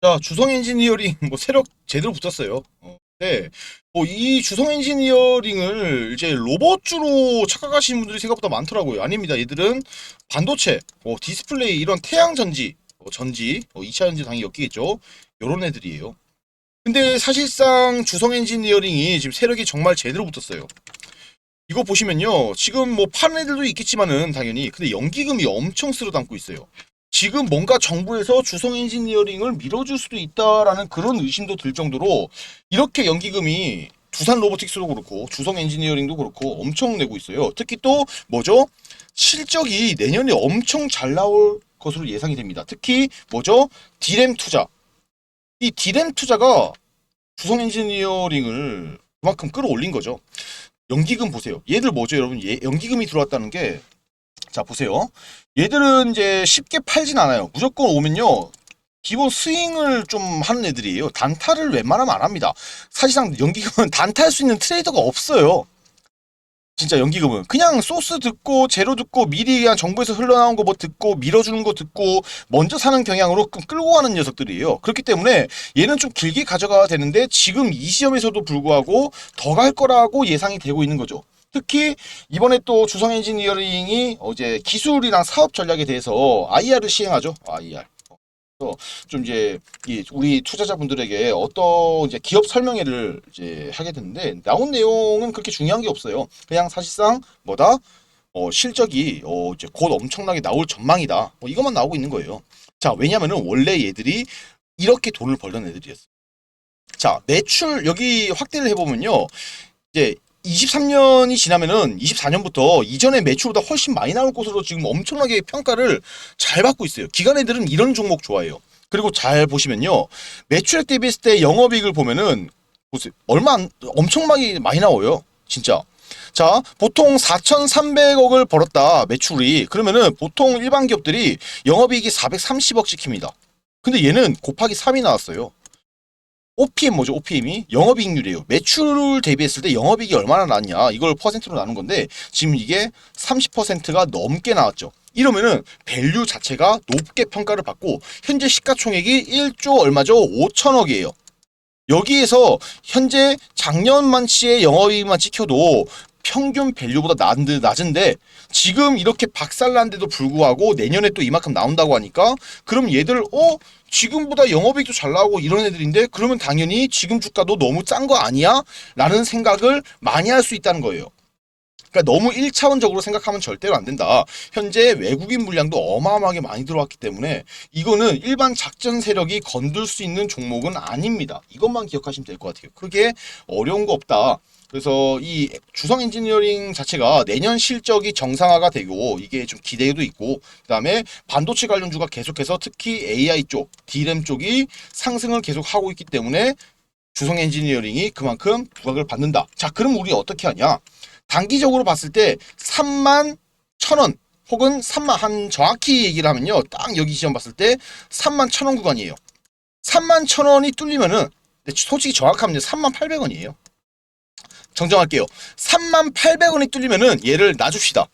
자, 주성 엔지니어링 뭐 세력 제대로 붙었어요. 어, 네. 뭐 이 주성 엔지니어링을 이제 로봇주로 착각하시는 분들이 생각보다 많더라고요. 아닙니다. 얘들은 반도체, 뭐 디스플레이 이런 태양 전지, 어, 전지, 어, 2차 전지 당연히 엮이겠죠. 요런 애들이에요. 근데 사실상 주성 엔지니어링이 지금 세력이 정말 제대로 붙었어요. 이거 보시면요. 지금 뭐 파는 애들도 있겠지만은 당연히 근데 연기금이 엄청 쓸어 담고 있어요. 지금 뭔가 정부에서 주성 엔지니어링을 밀어줄 수도 있다라는 그런 의심도 들 정도로 이렇게 연기금이 두산 로보틱스도 그렇고 주성 엔지니어링도 그렇고 엄청 내고 있어요. 특히 또 뭐죠? 실적이 내년에 엄청 잘 나올 것으로 예상이 됩니다. 특히 뭐죠? 디램 투자. 이 디램 투자가 주성 엔지니어링을 그만큼 끌어올린 거죠. 연기금 보세요. 얘들 뭐죠, 여러분? 얘 연기금이 들어왔다는 게 자, 보세요. 얘들은 이제 쉽게 팔진 않아요. 무조건 오면요. 기본 스윙을 좀 하는 애들이에요. 단타를 웬만하면 안 합니다. 사실상 연기금은 단타할 수 있는 트레이더가 없어요. 진짜 연기금은 그냥 소스 듣고 재료 듣고 미리 그냥 정부에서 흘러나온 거 뭐 듣고 밀어주는 거 듣고 먼저 사는 경향으로 끄- 끌고 가는 녀석들이에요. 그렇기 때문에 얘는 좀 길게 가져가야 되는데 지금 이 시험에서도 불구하고 더 갈 거라고 예상이 되고 있는 거죠. 특히 이번에 또 주성 엔지니어링이 어제 기술이랑 사업 전략에 대해서 IR을 시행하죠. IR. 그래서 좀 이제 이 우리 투자자분들에게 어떤 이제 기업 설명회를 이제 하게 됐는데 나온 내용은 그렇게 중요한 게 없어요. 그냥 사실상 뭐다 어, 실적이 어, 이제 곧 엄청나게 나올 전망이다. 뭐 이것만 나오고 있는 거예요. 자 왜냐면은 원래 얘들이 이렇게 돈을 벌던 애들이었어. 자 매출 여기 확대를 해보면요. 이제 23년이 지나면은 24년부터 이전의 매출보다 훨씬 많이 나올 것으로 지금 엄청나게 평가를 잘 받고 있어요. 기관 애들은 이런 종목 좋아해요. 그리고 잘 보시면요. 매출액 대비했을 때 영업이익을 보면은 보세요. 얼마 안, 엄청나게 많이 나와요. 진짜. 자, 보통 4,300억을 벌었다. 매출이. 그러면은 보통 일반 기업들이 영업이익이 430억 찍힙니다. 근데 얘는 곱하기 3이 나왔어요. OPM 뭐죠? OPM이 영업이익률이에요. 매출을 대비했을 때 영업이익이 얼마나 나왔냐 이걸 퍼센트로 나눈 건데 지금 이게 30%가 넘게 나왔죠. 이러면은 밸류 자체가 높게 평가를 받고 현재 시가총액이 1조 얼마죠? 5천억이에요. 여기에서 현재 작년 만치의 영업이익만 찍혀도 평균 밸류보다 낮은, 낮은데 지금 이렇게 박살난데도 불구하고 내년에 또 이만큼 나온다고 하니까 그럼 얘들 어 지금보다 영업이익도 잘 나오고 이런 애들인데 그러면 당연히 지금 주가도 너무 짠 거 아니야? 라는 생각을 많이 할 수 있다는 거예요. 그러니까 너무 1차원적으로 생각하면 절대로 안 된다. 현재 외국인 물량도 어마어마하게 많이 들어왔기 때문에 이거는 일반 작전 세력이 건들 수 있는 종목은 아닙니다. 이것만 기억하시면 될 것 같아요. 크게 어려운 거 없다. 그래서 이 주성 엔지니어링 자체가 내년 실적이 정상화가 되고 이게 좀 기대도 있고 그다음에 반도체 관련주가 계속해서 특히 AI 쪽, DRAM 쪽이 상승을 계속 하고 있기 때문에 주성 엔지니어링이 그만큼 부각을 받는다. 자, 그럼 우리 어떻게 하냐? 단기적으로 봤을 때 3만 1,000원 혹은 3만 한 정확히 얘기를 하면요. 딱 여기 시험 봤을 때 3만 1,000원 구간이에요. 3만 1,000원이 뚫리면은 솔직히 정확하면 3만 800원이에요. 정정할게요. 3만 800원이 뚫리면은 얘를 놔줍시다.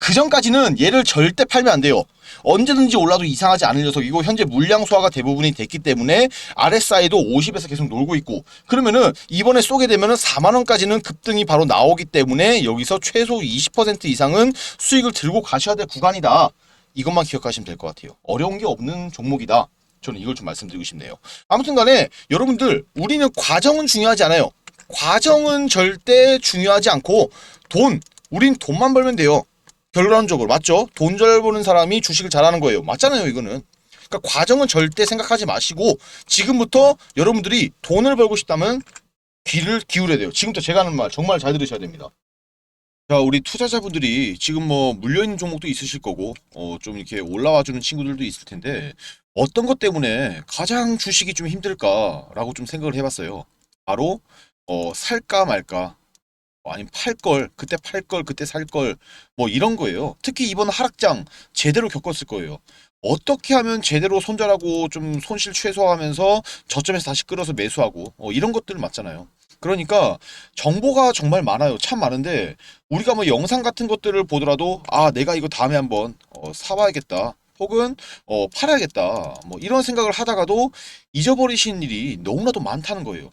그 전까지는 얘를 절대 팔면 안 돼요. 언제든지 올라도 이상하지 않을 녀석이고 현재 물량 소화가 대부분이 됐기 때문에 RSI도 50에서 계속 놀고 있고 그러면은 이번에 쏘게 되면은 4만 원까지는 급등이 바로 나오기 때문에 여기서 최소 20% 이상은 수익을 들고 가셔야 될 구간이다. 이것만 기억하시면 될 것 같아요. 어려운 게 없는 종목이다. 저는 이걸 좀 말씀드리고 싶네요. 아무튼 간에 여러분들 우리는 과정은 중요하지 않아요. 과정은 절대 중요하지 않고 돈 우린 돈만 벌면 돼요. 결론적으로 맞죠? 돈 잘 버는 사람이 주식을 잘하는 거예요. 맞잖아요, 이거는. 그러니까 과정은 절대 생각하지 마시고 지금부터 여러분들이 돈을 벌고 싶다면 귀를 기울여야 돼요. 지금부터 제가 하는 말 정말 잘 들으셔야 됩니다. 자, 우리 투자자분들이 지금 뭐 물려있는 종목도 있으실 거고, 어, 좀 이렇게 올라와 주는 친구들도 있을 텐데, 어떤 것 때문에 가장 주식이 좀 힘들까라고 좀 생각을 해봤어요. 바로, 어, 살까 말까, 어, 아니면 팔 걸, 그때 팔 걸, 그때 살 걸, 뭐 이런 거예요. 특히 이번 하락장 제대로 겪었을 거예요. 어떻게 하면 제대로 손절하고 좀 손실 최소화하면서 저점에서 다시 끌어서 매수하고, 어, 이런 것들 맞잖아요. 그러니까 정보가 정말 많아요. 참 많은데 우리가 뭐 영상 같은 것들을 보더라도 아 내가 이거 다음에 한번 어, 사봐야겠다. 혹은 어, 팔아야겠다 뭐 이런 생각을 하다가도 잊어버리신 일이 너무나도 많다는 거예요.